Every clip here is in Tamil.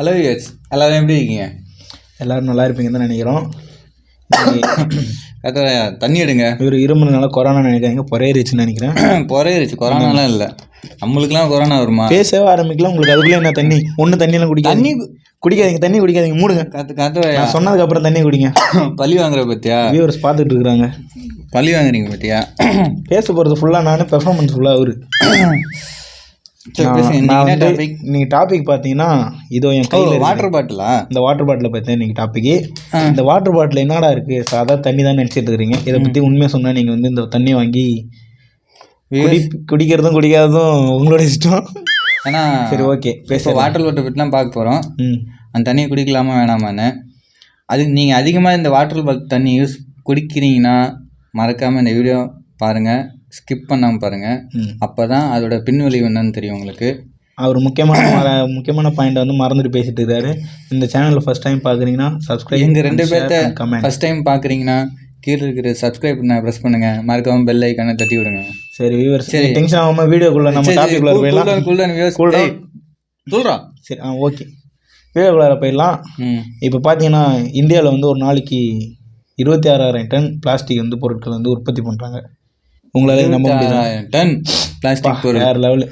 ஹலோ யூஎஸ் எல்லாரும் எப்படி இருக்கீங்க? எல்லோரும் நல்லா இருப்பீங்கன்னு தான் நினைக்கிறோம். தண்ணி எடுங்க. இவர் இருமல்னால கொரோனா நினைக்கிறாங்க பொறையரிச்சுன்னு நினைக்கிறேன். குறையிருச்சு கொரோனாலாம் இல்லை. நம்மளுக்குலாம் கொரோனா வருமா? பேசவே ஆரம்பிக்கலாம் உங்களுக்கு அதுக்குள்ளே என்ன தண்ணி? ஒன்றும் தண்ணியெல்லாம் குடிக்காதீங்க. தண்ணி குடிக்காதீங்க தண்ணி குடிக்காதீங்க. மூடுங்க. கத்து கத்த நான் சொன்னதுக்கப்புறம் தண்ணி குடிங்க. பழி வாங்குற பத்தியா? வியூவர்ஸ் பார்த்துட்டு இருக்கிறாங்க. பழி வாங்குறீங்க பத்தியா? பேச போகிறது ஃபுல்லாக நான் பெர்ஃபார்மன்ஸ் ஃபுல்லாக அவரு. நீங்கள் டாபிக் பார்த்தீங்கன்னா இதோ என் கையில் வாட்டர் பாட்டிலா இந்த வாட்டர் பாட்டிலை பற்றி டாப்பிக்கு ஆ. இந்த வாட்டர் பாட்டில் என்னடா இருக்குது சாதா தண்ணி தான் நினச்சிட்டு இருக்கிறீங்க. இதை பற்றி உண்மையாக சொன்னால் நீங்கள் வந்து இந்த தண்ணி வாங்கி குடி குடிக்கிறதும் குடிக்காததும் உங்களோட இஷ்டம். ஏன்னா சரி ஓகே பேச வாட்டர் பாட்டில் பற்றிலாம் பார்க்க போகிறோம் அந்த தண்ணியை குடிக்கலாமா வேணாமான்னு. அதுக்கு நீங்கள் அதிகமாக இந்த வாட்டர் பாட்டில் தண்ணி யூஸ் குடிக்கிறீங்கன்னா மறக்காமல் இந்த வீடியோ பாருங்கள் ஸ்கிப் பண்ணாமல் பாருங்கள் அப்போ தான் அதோட பின்விளைவு என்னன்னு தெரியும் உங்களுக்கு. அவர் முக்கியமான முக்கியமான பாயிண்ட் வந்து மறந்துட்டு பேசிட்டு இருக்காரு. இந்த சேனலில் ஃபர்ஸ்ட் டைம் பார்க்குறீங்கன்னா சப்ஸ்கிரைப் எங்கள் ரெண்டு பேர்த்த கமெண்ட் ஃபஸ்ட் டைம் பார்க்குறீங்கன்னா கீழே இருக்கிற சப்ஸ்கிரைப் பண்ண ப்ரெஸ் பண்ணுங்கள் மறக்காமல் பெல் ஐக்கானை தட்டி விடுங்க. சரி வியூவர்ஸ் டென்ஷன் ஆகாமல் வீடியோக்குள்ளே நம்ம டாபிக்குள்ளே போயிடலாம். கூல்டான் சரி ஆ ஓகே வீடியோக்குள்ளார போயிடலாம். ம். இப்போ பார்த்தீங்கன்னா இந்தியாவில் வந்து ஒரு நாளைக்கு இருபத்தி ஆறாயிரம் டன் பிளாஸ்டிக் வந்து பொருட்கள் வந்து உற்பத்தி பண்ணுறாங்க உங்களால நம்ப முடியுதா? டன் பிளாஸ்டிக் பொருள். வேறு லெவலு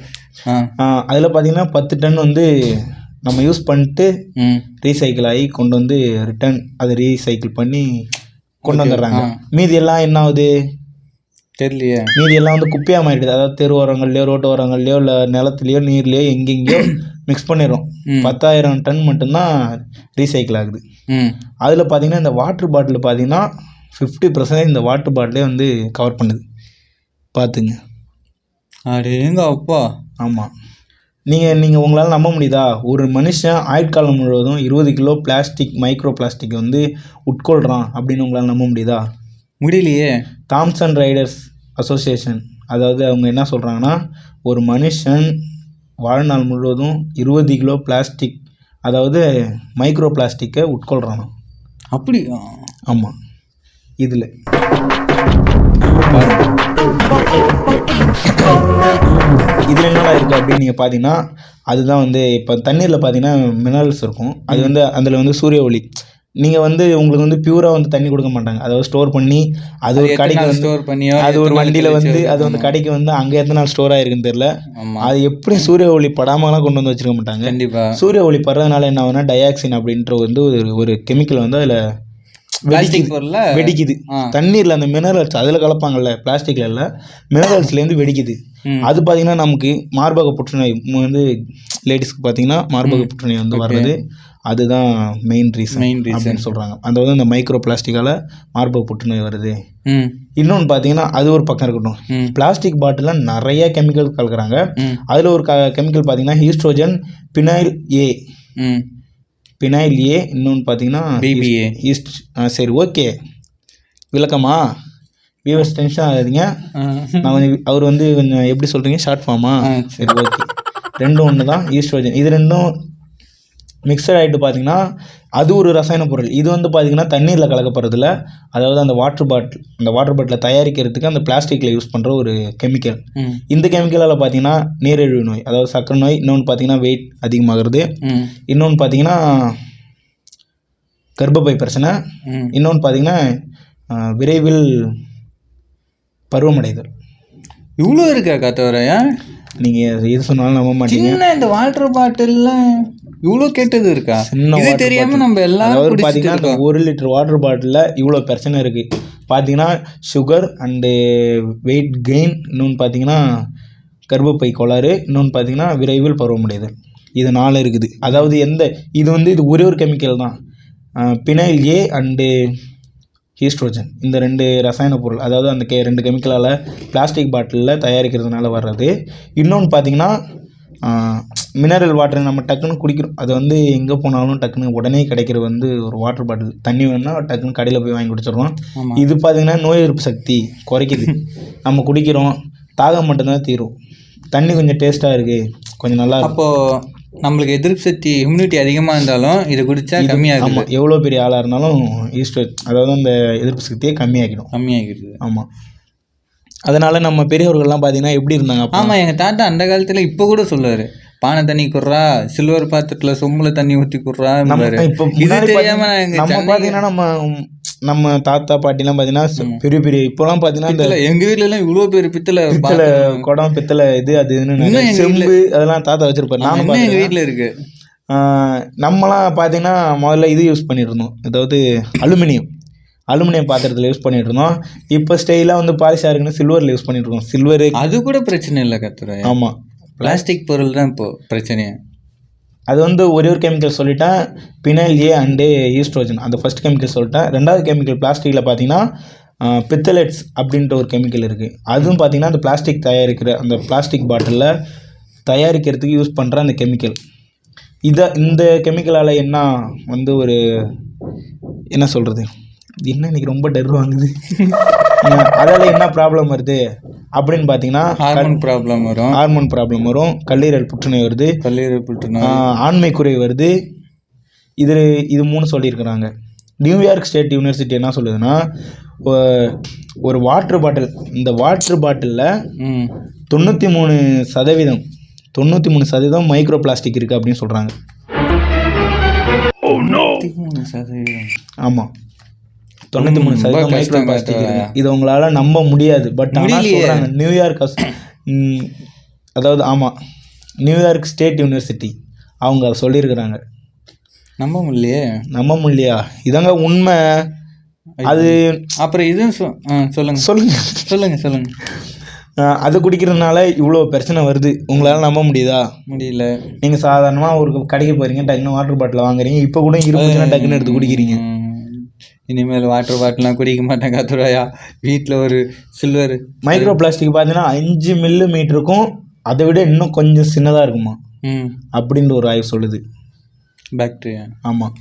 அதில் பார்த்தீங்கன்னா பத்து டன் வந்து நம்ம யூஸ் பண்ணிட்டு ரீசைக்கிள் ஆகி கொண்டு வந்து ரிட்டர்ன் அதை ரீசைக்கிள் பண்ணி கொண்டு வந்துடுறாங்க. மீதி எல்லாம் என்ன ஆகுது? தெரியலையே. மீதி எல்லாம் வந்து குப்பையாக மாறிடுது. அதாவது தெரு ஓரங்கள்லையோ ரோட்டு ஓரங்கள்லையோ இல்லை நிலத்துலையோ நீர்லையோ எங்கெங்கேயோ மிக்ஸ் பண்ணிடுறோம். பத்தாயிரம் டன் மட்டும்தான் ரீசைக்கிள் ஆகுது. அதில் பார்த்தீங்கன்னா இந்த வாட்டர் பாட்டில் பார்த்தீங்கன்னா ஃபிஃப்டி பர்சன்டேஜ் இந்த வாட்டர் பாட்டிலே வந்து கவர் பண்ணுது. பார்த்துங்க அடேங்க அப்பா? ஆமாம் நீங்கள் நீங்கள் உங்களால் நம்ப முடியுதா? ஒரு மனுஷன் ஆயுட்காலம் முழுவதும் இருபது கிலோ பிளாஸ்டிக் மைக்ரோ பிளாஸ்டிக் வந்து உட்கொள்கிறான் அப்படின்னு உங்களால் நம்ப முடியுதா? முடியலையே. தாம்சன் ரைடர்ஸ் அசோசியேஷன் அதாவது அவங்க என்ன சொல்கிறாங்கன்னா ஒரு மனுஷன் வாழ்நாள் முழுவதும் இருபது கிலோ பிளாஸ்டிக் அதாவது மைக்ரோ பிளாஸ்டிக்கை உட்கொள்கிறானா அப்படி ஆமாம் இதில். இதில் என்னடா இருக்குது அப்படின்னு நீங்கள் பார்த்தீங்கன்னா அதுதான் வந்து இப்போ தண்ணீரில் பார்த்தீங்கன்னா மினரல்ஸ் இருக்கும். அது வந்து அதில் வந்து சூரிய ஒளி. நீங்கள் வந்து உங்களுக்கு வந்து பியூராக வந்து தண்ணி கொடுக்க மாட்டாங்க. அதாவது ஸ்டோர் பண்ணி அது ஒரு கடைக்கு வந்து ஸ்டோர் பண்ணியோ அது ஒரு வண்டியில் வந்து அது வந்து கடைக்கு வந்து அங்கே எத்தனை நாள் ஸ்டோர் ஆயிருக்குன்னு தெரியல. அது எப்படி சூரிய ஒளி படாமலாம் கொண்டு வந்து வச்சிருக்க மாட்டாங்க. கண்டிப்பா. சூரிய ஒளி படுறதுனால என்ன ஆகுதுன்னா டயாக்சின் அப்படின்ற வந்து ஒரு ஒரு கெமிக்கல் வந்து அதில் வெடிக்குது. ஆ. தண்ணீரில் அந்த மினரல்ஸ் அதில் கலப்பாங்கல்ல பிளாஸ்டிக்ல இல்லை மினரல்ஸ்லேருந்து வெடிக்குது. ம். அது பார்த்தீங்கன்னா நமக்கு மார்பக புற்றுநோய் வந்து லேடிஸ்க்கு பார்த்தீங்கன்னா மார்பக புற்றுநோய் வந்து வர்றது. அதுதான் மெயின் ரீசன் மெயின் ரீசன் சொல்கிறாங்க அந்த வந்து இந்த மைக்ரோ பிளாஸ்டிக்கால் மார்பக புற்றுநோய் வருது. இன்னொன்று பார்த்தீங்கன்னா அது ஒரு பக்கம் இருக்கட்டும். பிளாஸ்டிக் பாட்டிலில் நிறைய கெமிக்கல் கலக்குறாங்க. அதில் ஒரு க கெமிக்கல் பார்த்தீங்கன்னா ஹீஸ்ட்ரோஜன் பினைல் ஏ ம் பினைல் ஏ இன்னொன்று பார்த்தீங்கன்னா பிபிஏ ஈஸ்ட் சரி ஓகே. விளக்கமா? வியூவர்ஸ் டென்ஷன் ஆகாதீங்க. நான் கொஞ்சம் அவர் வந்து கொஞ்சம் எப்படி சொல்கிறீங்க ஷார்ட் ஃபார்மா? சரி. ஓகே. ரெண்டும் ஒன்று தான் ஈஸ்ட்ரோஜன் இது ரெண்டும் மிக்சட் ஆகிட்டு பார்த்தீங்கன்னா அது ஒரு ரசாயன பொருள். இது வந்து பார்த்தீங்கன்னா தண்ணீரில் கலக்கப்படுறதுல அதாவது அந்த வாட்டர் பாட்டில் அந்த வாட்டர் பாட்டிலை தயாரிக்கிறதுக்கு அந்த பிளாஸ்டிக்கில் யூஸ் பண்ணுற ஒரு கெமிக்கல் இந்த கெமிக்கலால் பார்த்தீங்கன்னா நீரிழிவு நோய் அதாவது சர்க்கரை நோய் இன்னொன்று பார்த்தீங்கன்னா வெயிட் அதிகமாகிறது. இன்னொன்று பார்த்தீங்கன்னா கர்ப்பப்பை பிரச்சனை. இன்னொன்று பார்த்தீங்கன்னா விரைவில் பருவமடைதல். இவ்வளோ இருக்கா கத்தவரையா நீங்கள் எது சொன்னாலும் நம்ப மாட்டீங்க. இந்த வாட்டர் பாட்டில்ல இவ்வளோ கெட்டது இருக்கா? இது தெரியாம. நம்ம எல்லாரும் பார்த்தீங்கன்னா ஒரு லிட்டர் வாட்டர் பாட்டிலில் இவ்வளோ பிரச்சனை இருக்குது பார்த்தீங்கன்னா சுகர் அண்டு வெயிட் கெயின் இன்னொன்று பார்த்தீங்கன்னா கர்ப்பப்பை கோளாறு. இன்னொன்று பார்த்தீங்கன்னா விரைவில் பருவமடைதல் இது நாலு இருக்குது. அதாவது எந்த இது வந்து இது ஒரே ஒரு கெமிக்கல் தான். பினைல் ஏ அண்டு ஹீஸ்ட்ரோஜன் இந்த ரெண்டு ரசாயன பொருள் அதாவது அந்த கே ரெண்டு கெமிக்கலால் பிளாஸ்டிக் பாட்டிலில் தயாரிக்கிறதுனால வர்றது. இன்னொன்று பார்த்தீங்கன்னா மினரல் வாட்டர் நம்ம டக்குன்னு குடிக்கிறோம். அது வந்து எங்கே போனாலும் டக்குன்னு உடனே கிடைக்கிற வந்து ஒரு வாட்டர் பாட்டில் தண்ணி வேணும்னா டக்குன்னு கடையில் போய் வாங்கி குடிச்சிடுறோம் இது பார்த்தீங்கன்னா நோய் எதிர்ப்பு சக்தி குறைக்குது. நம்ம குடிக்கிறோம். தாகம் மட்டும்தான் தீரும். தண்ணி கொஞ்சம் டேஸ்ட்டாக இருக்குது கொஞ்சம் நல்லா இருக்கும் அப்போ நம்மளுக்கு எதிர்ப்பு சக்தி இம்யூனிட்டி அதிகமா இருந்தாலும் இது குடிச்சா கம்மியாகுது. ஆமாம் எவ்வளோ பெரிய ஆளாக இருந்தாலும் ஈஸ்டோ அதாவது அந்த எதிர்ப்பு சக்தியை கம்மியாக்கிடும் கம்மியாகிடுது. ஆமாம் அதனால் நம்ம பெரியவர்கள்லாம் பார்த்தீங்கன்னா எப்படி இருந்தாங்க அப்போ? ஆமா எங்க தாத்தா அந்த காலத்துல இப்ப கூட சொல்லுவாரு. பானை தண்ணி குடுறா சில்வர் பாத்திரத்துல சொம்புல தண்ணி ஊத்தி குடுறா நம்ம இப்போ இது தெரியாம நம்ம பார்த்தீங்கன்னா நம்ம நம்ம தாத்தா பாட்டிலாம் பார்த்தீங்கன்னா பெரிய பெரிய இப்போலாம் பார்த்தீங்கன்னா எங்க வீட்ல எல்லாம் இவ்வளவு பேர் பித்தளை பித்தளை. குடம் பித்தளை இது அது இதுன்னு செம்பு அதெல்லாம் தாத்தா வச்சிருப்பாரு. நானும் இன்னும் எங்க பார்த்திருக்கேன். வீட்ல இருக்கு. ஆஹ் நம்மலாம் பார்த்தீங்கன்னா முதல்ல இது யூஸ் பண்ணிட்டு இருந்தோம். அதாவது அலுமினியம். அலுமினியம் பாத்திரத்தில் யூஸ் பண்ணிட்டு இருந்தோம் இப்போ ஸ்டைலாக வந்து பாலிஷாக இருக்குன்னு சில்வரில் யூஸ் பண்ணிட்டு இருக்கோம் சில்வரு அது கூட பிரச்சனை இல்லை கத்துற ஆமாம் பிளாஸ்டிக் பொருள் தான் இப்போ பிரச்சனையே அது வந்து ஒரே ஒரு கெமிக்கல் சொல்லிட்டேன் பினைல் ஏ அண்டு ஈஸ்ட்ரோஜன் அந்த ஃபர்ஸ்ட் கெமிக்கல் சொல்லிட்டேன் ரெண்டாவது கெமிக்கல் பிளாஸ்டிக்கில் பார்த்தீங்கன்னா பித்தலெட்ஸ் அப்படின்ற ஒரு கெமிக்கல் இருக்குது அதுவும் பார்த்தீங்கன்னா அந்த பிளாஸ்டிக் தயாரிக்கிற அந்த பிளாஸ்டிக் பாட்டிலில் தயாரிக்கிறதுக்கு யூஸ் பண்ணுற அந்த கெமிக்கல் இதை இந்த கெமிக்கலால் என்ன வந்து ஒரு என்ன சொல்கிறது என்ன இன்னைக்கு ரொம்ப டர் வாங்குது? அதால் என்ன ப்ராப்ளம் வருது? அப்படின்னு பார்த்தீங்கன்னா ஹார்மோன் ப்ராப்ளம் வரும். ஹார்மோன் ப்ராப்ளம் வரும். கல்லீரல் புற்றுநோய் வருது. கல்லீரல் புற்றுநோய். ஆண்மை குறை வருது. இது இது மூணு சொல்லியிருக்கிறாங்க. நியூயார்க் ஸ்டேட் யூனிவர்சிட்டி என்ன சொல்லுதுன்னா ஒரு வாட்டர் பாட்டில் இந்த வாட்டர் பாட்டிலில் தொண்ணூற்றி மூணு சதவீதம் தொண்ணூற்றி மூணு சதவீதம் மைக்ரோ பிளாஸ்டிக் இருக்குது அப்படின்னு சொல்கிறாங்க ஆமாம் தொண்ணூற்றி மூணு சதவீதம் மைக்ரோ பிளாஸ்டிக் இது உங்களால் நம்ப முடியாது. பட் ஆனால். சொல்கிறாங்க நியூயார்க் அதாவது ஆமாம் நியூயார்க் ஸ்டேட் யூனிவர்சிட்டி அவங்க அதை சொல்லியிருக்கிறாங்க. நம்ப முடியலையே. நம்ப முடியலையா? இதாங்க உண்மை. அது அப்புறம் ஆ, சொல்லுங்க. சொல்லுங்க. சொல்லுங்க சொல்லுங்க. அது குடிக்கிறதுனால இவ்வளோ பிரச்சனை வருது. உங்களால் நம்ப முடியுதா? முடியல. நீங்கள் சாதாரணமாக ஒரு கடைக்கு போகிறீங்க டக்குன்னு வாட்டர் பாட்டில் வாங்குறீங்க இப்போ கூட இருந்துச்சுன்னா டக்குன்னு எடுத்து குடிக்கிறீங்க. இனிமேல் வாட்டர் பாட்டிலாம் குடிக்க மாட்டேன் கத்துறாயா வீட்டில் ஒரு சில்வர் மைக்ரோ பிளாஸ்டிக் பார்த்தீங்கன்னா அஞ்சு மில்லி மீட்டருக்கும் அதை விட இன்னும் கொஞ்சம் சின்னதாக இருக்குமா? ம். அப்படின்ற ஒரு ஆய்வு சொல்லுது. பாக்டீரியா ஆமாம்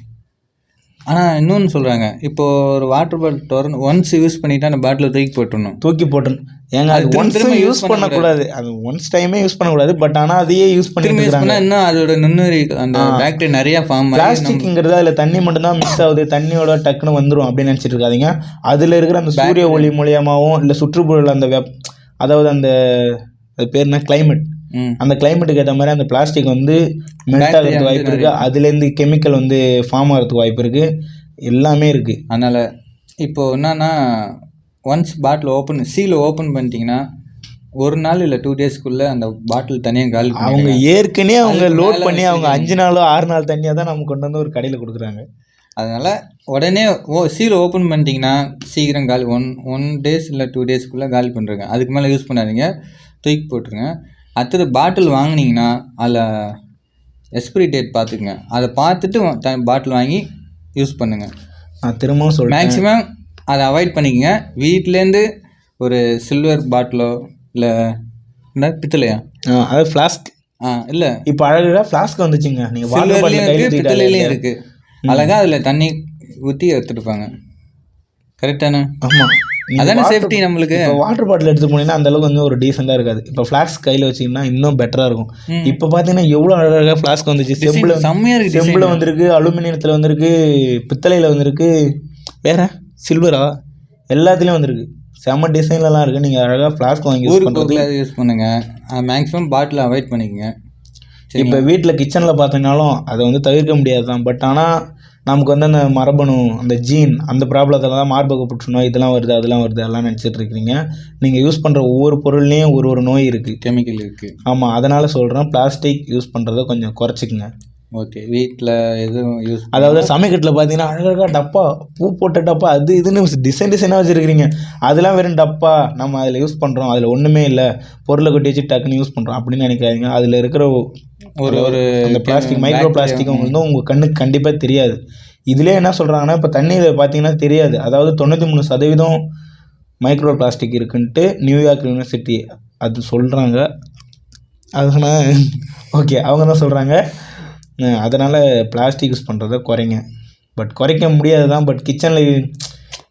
ஆனால் இன்னொன்று சொல்கிறாங்க இப்போ ஒரு வாட்டர் பாட்டில் திறந்து ஒன்ஸ் யூஸ் பண்ணிட்டா அந்த பாட்டில் தூக்கி போட்டுடணும் தூக்கி போட்டு ஏங்க அது ஒன்ஸ் யூஸ் பண்ணக்கூடாது. அது ஒன்ஸ் டைமே யூஸ் பண்ணக்கூடாது. பட் ஆனால் அதையே யூஸ் பண்ணிட்டு இன்னும் அதோட நுண்ணுயிரி அந்த பாக்டீரியா நிறையா ஃபார்ம் பிளாஸ்டிக்ங்கிறது அதில் தண்ணி மட்டும்தான் மிக்ஸ் ஆகுது. தண்ணியோட டக்குன்னு வந்துடும் அப்படின்னு நினச்சிட்டு இருக்காதீங்க அதில் இருக்கிற அந்த சூரிய ஒளி மூலியமாகவும் இல்லை சுற்றுப்புற அந்த வெப் அதாவது அந்த அது பேர் என்ன? ம் அந்த கிளைமேட்டுக்கு ஏற்ற மாதிரி அந்த பிளாஸ்டிக் வந்து மெல்ட் ஆகிறதுக்கு வாய்ப்பு இருக்குது அதுலேருந்து கெமிக்கல் வந்து ஃபார்ம் ஆகிறதுக்கு வாய்ப்பு இருக்குது எல்லாமே இருக்குது அதனால் இப்போ என்னன்னா once bottle open seal open பண்ணிட்டீங்கன்னா ஒரு நாள் இல்லை டூ டேஸ்க்குள்ளே அந்த பாட்டில் தனியாக காலி அவங்க. ஏற்கனவே அவங்க லோட் பண்ணி அவங்க அஞ்சு நாளோ ஆறு நாள் தண்ணியாக தான் நமக்கு கொண்டு வந்து ஒரு கடையில் கொடுக்குறாங்க. அதனால் உடனே ஓ சீல் ஓப்பன் பண்ணிட்டீங்கன்னா சீக்கிரம் காலி ஒன் ஒன் டேஸ் இல்லை டூ டேஸ்க்குள்ளே காலி பண்ணுறங்க அதுக்கு மேலே யூஸ் பண்ணாதீங்க. தூக்கி போட்டுருங்க. அடுத்தது பாட்டில் வாங்குனீங்கன்னா அதில் எக்ஸ்பிரி டேட் பார்த்துக்குங்க. அதை பார்த்துட்டு பாட்டில் வாங்கி யூஸ் பண்ணுங்கள் நான் திரும்பவும் சொல்கிறேன் மேக்ஸிமம் அதை அவாய்ட் பண்ணிக்கங்க. வீட்டிலேருந்து ஒரு சில்வர் பாட்டிலோ இல்லை என்ன பித்தளையா? அதாவது ஃப்ளாஸ்க் ஆ இல்லை. இப்போ அழகாக ஃப்ளாஸ்க் வந்துச்சுங்க. நீங்கள் சில்வர்லேயும் இருக்குது பித்தளையிலையும் இருக்குது அழகாக அதில் தண்ணி ஊற்றி எடுத்துட்டுப்பாங்க கரெக்டான ஆமாம் அதானே சேஃப்டி நம்மளுக்கு? இப்போ வாட்டர் பாட்டில் எடுத்து போனீங்கன்னா அந்த அளவுக்கு வந்து ஒரு டீசெண்டாக இருக்காது. இப்போ ஃப்ளாஸ்க் கையில் வச்சிங்கன்னா இன்னும் பெட்டராக இருக்கும். இப்போ பார்த்தீங்கன்னா எவ்வளோ அழகாக ஃப்ளாஸ்க் வந்துச்சு. செம்பில் செம்மையாக இருக்குது செம்பில் வந்திருக்கு அலுமினியத்தில் வந்திருக்கு பித்தளையில் வந்திருக்கு. வேற? சில்வரா எல்லாத்துலேயும் வந்திருக்கு. செம்ம டிசைன்லலாம் இருக்குது நீங்கள் அழகாக ஃப்ளாஸ்க் வாங்கி யூஸ் பண்ணுறது யூஸ் பண்ணுங்கள் மேக்ஸிமம் பாட்டில் அவாய்ட் பண்ணிக்கங்க. இப்போ வீட்டில் கிச்சனில் பார்த்தீங்கனாலும் அதை வந்து தவிர்க்க முடியாது தான் பட் ஆனால் நமக்கு வந்து அந்த மரபணு அந்த ஜீன் அந்த ப்ராப்ளத்தில் தான் மார்பக புற்றுநோய் இதெல்லாம் வருது அதெல்லாம் வருது எல்லாம் நினச்சிட்டு இருக்கிறீங்க. நீங்கள் யூஸ் பண்ணுற ஒவ்வொரு பொருள்லேயும் ஒரு ஒரு நோய் இருக்குது கெமிக்கல் இருக்குது ஆமாம் அதனால் சொல்கிறேன் பிளாஸ்டிக் யூஸ் பண்ணுறத கொஞ்சம் குறைச்சிக்கங்க. ஓகே வீட்டில் எதுவும் யூஸ் அதாவது சமைக்கட்டில் பார்த்தீங்கன்னா அழகழகாக டப்பா பூ போட்ட டப்பா அது இதுன்னு டிசைன் டிசைனாக வச்சுருக்கிறீங்க. அதெல்லாம் வெறும் டப்பா நம்ம அதில் யூஸ் பண்ணுறோம் அதில் ஒன்றுமே இல்லை. பொருளை கொட்டி வச்சு டக்குன்னு யூஸ் பண்ணுறோம் அப்படின்னு நினைக்காதீங்க. அதில் இருக்கிற ஒரு ஒரு அந்த பிளாஸ்டிக் மைக்ரோ பிளாஸ்டிக் வந்து உங்கள் கண்ணுக்கு கண்டிப்பாக தெரியாது. இதுலேயே என்ன சொல்கிறாங்கன்னா இப்போ தண்ணியில் பார்த்தீங்கன்னா தெரியாது. அதாவது தொண்ணூற்றி மூணு சதவீதம் மைக்ரோ பிளாஸ்டிக் இருக்குன்ட்டு நியூயார்க் யூனிவர்சிட்டி அது சொல்கிறாங்க அதனால் ஓகே அவங்க தான் சொல்கிறாங்க அதனால் பிளாஸ்டிக் யூஸ் பண்ணுறத குறைங்க. பட் குறைக்க முடியாது தான் பட் கிச்சனில்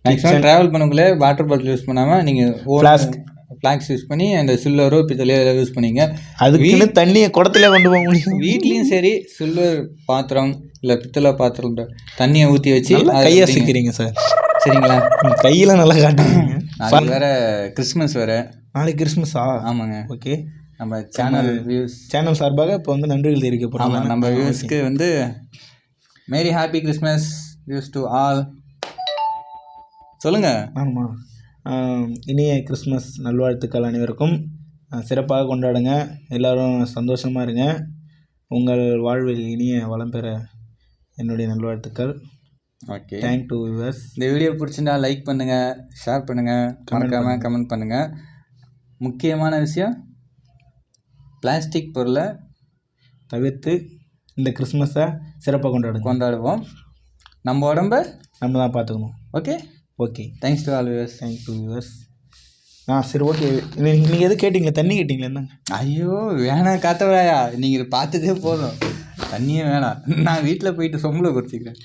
மேக்ஸிமம் ட்ராவல் பண்ணக்குள்ளே வாட்டர் பாட்டில் யூஸ் பண்ணாமல் நீங்கள் Flask. ஃப்ளாக்ஸ் யூஸ் பண்ணி அந்த சில்வரோ பித்தளையோ எதாவது யூஸ் பண்ணிங்க. அதுக்குன்னு தண்ணியை குடத்துல கொண்டு போக முடியும். வீட்லேயும் சரி சில்வர் பாத்திரம் இல்லை பித்தளை பாத்திரம் தண்ணியை ஊற்றி வச்சு கையை. சிக்கிறீங்க சார். சரிங்களா? கையில் நல்லா காட்டுறீங்க. நாளைக்கு வேற கிறிஸ்மஸ் வேற. நாளைக்கு கிறிஸ்மஸா ஆமாங்க. ஓகே நம்ம சேனல் வியூஸ் சேனல் சார்பாக இப்போ வந்து நன்றிகள் தெரிவிக்க போகிறோம் நம்ம வியூஸ்க்கு வந்து merry happy Christmas views to all சொல்லுங்கள் ஆமாம் ஆம், இனிய கிறிஸ்மஸ் நல்வாழ்த்துக்கள் அனைவருக்கும். சிறப்பாக கொண்டாடுங்க. எல்லாரும் சந்தோஷமாக இருங்க. உங்கள் வாழ்வில் இனிய வளம் பெற என்னுடைய நல்வாழ்த்துக்கள். ஓகே தேங்க் டு வியூவர்ஸ் இந்த வீடியோ பிடிச்சிருந்தா லைக் பண்ணுங்கள் ஷேர் பண்ணுங்கள் மறக்காமல் கமெண்ட் பண்ணுங்கள் முக்கியமான விஷயம் பிளாஸ்டிக் பொருளை தவிர்த்து இந்த கிறிஸ்மஸை சிறப்பாக கொண்டாடுங்க. கொண்டாடுவோம். நம்ம உடம்ப நம்ம தான் பார்த்துக்கணும். Okay? Okay. Thanks to all viewers thank to viewers ஆ சரி ஓகே. நீங்கள் எது கேட்டிங்களே? தண்ணி கேட்டிங்களே என்னங்க? ஐயோ வேணாம் காத்தவராயா? நீங்கள் இதை பார்த்ததே போதும். தண்ணியே வேணாம். நான் வீட்டில் போயிட்டு சொம்பில் குடிச்சிக்கிறேன்.